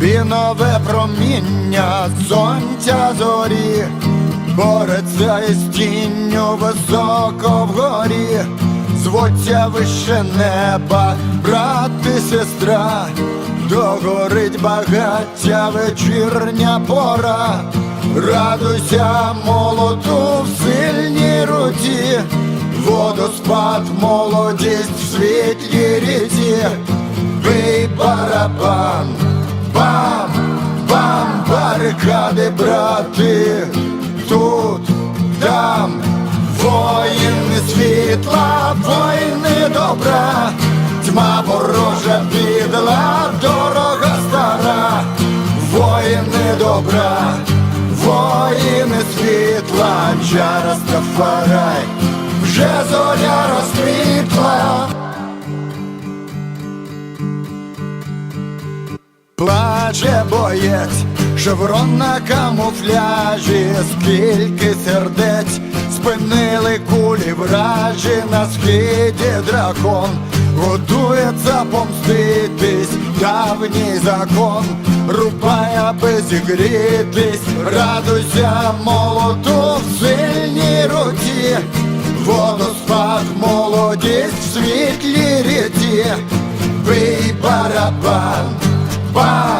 Бінове проміння сонця зорі, бореться із тінню високо вгорі, звуться вище неба, брат і сестра, догорить багаття вечірня пора, радуйся молоту в сильній руці, водоспад, молодість в світлій ріці, бий барабан, барикади, брати, тут, там, воїни світла, воїни добра, тьма ворожа підла, дорога стара, воїни добра, воїни світла, чара Стафарай, вже зоря розквітла. Плаче боєць, шеврон на камуфляжі, скільки сердець спинили кулі вражі на схиді дракон, готується помститись, давній закон, рубай, аби зігрітись, радуйся молоту в сильній руці, водоспад, молодість в світлій ріці, бий барабан. Барикади,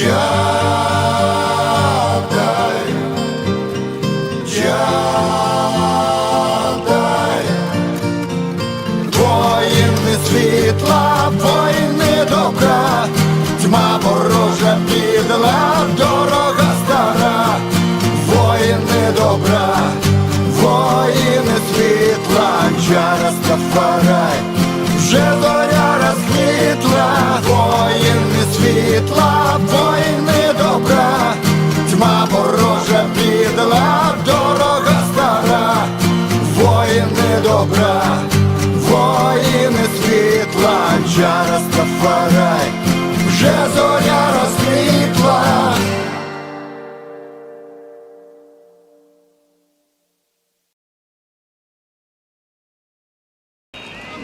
Чадай. Чадай, воїни світла, воїни добра, тьма ворожа підла, дорога стара, воїни добра, воїни світла, чара Стафарай, вже зоря розквітла, воїни світла, добра, воїни світла, чара Стафарай, вже зоря розквітла.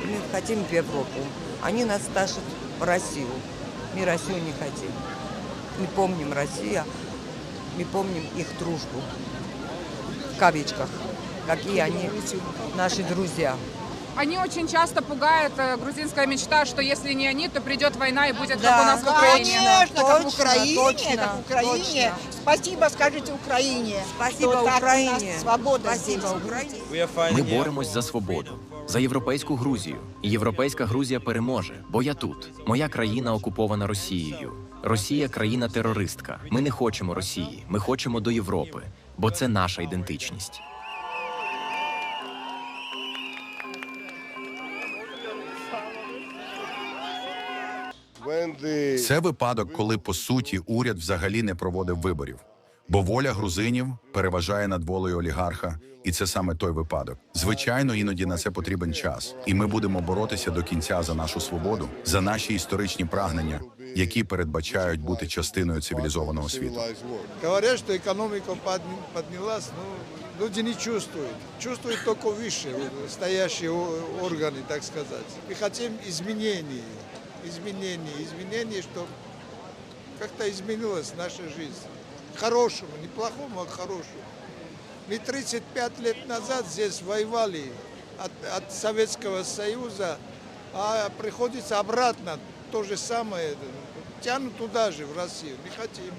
Мы хотим в Европу. Они нас тащат в Россию. Мы Россию не хотим. Мы помним Россию, мы помним их дружбу. В кавичках. Какие они наши друзья. Они очень часто пугают э, грузинская мечта, что если не они, то придет война и будет Да, как у нас в Украине. Конечно, как в Точно, Украине, точно, как в Украине. точно. Спасибо, скажите Украине. Спасибо что так у Украине. свобода Спасибо здесь. Украине. Ми боремось за свободу, за європейську Грузію. І європейська Грузія переможе, бо я тут. Моя країна окупована Росією. Росія країна терористка. Ми не хочемо Росії. Ми хочемо до Європи, бо це наша ідентичність. Це випадок, коли по суті уряд взагалі не проводив виборів, бо воля грузинів переважає над волею олігарха, і це саме той випадок. Звичайно, іноді на це потрібен час, і ми будемо боротися до кінця за нашу свободу, за наші історичні прагнення, які передбачають бути частиною цивілізованого світу. Говорят, что экономика подня- поднялась, но люди не чувствуют. Чувствуют только выше, вот, стоящие о- органы, так сказать. Мы хотим изменений, изменений, Изменения, что как-то изменилась наша жизнь. Хорошему, не плохому, а хорошему. Мы 35 лет назад здесь воевали от, от Советского Союза, а приходится обратно то же самое, тянут туда же, в Россию. Не хотим.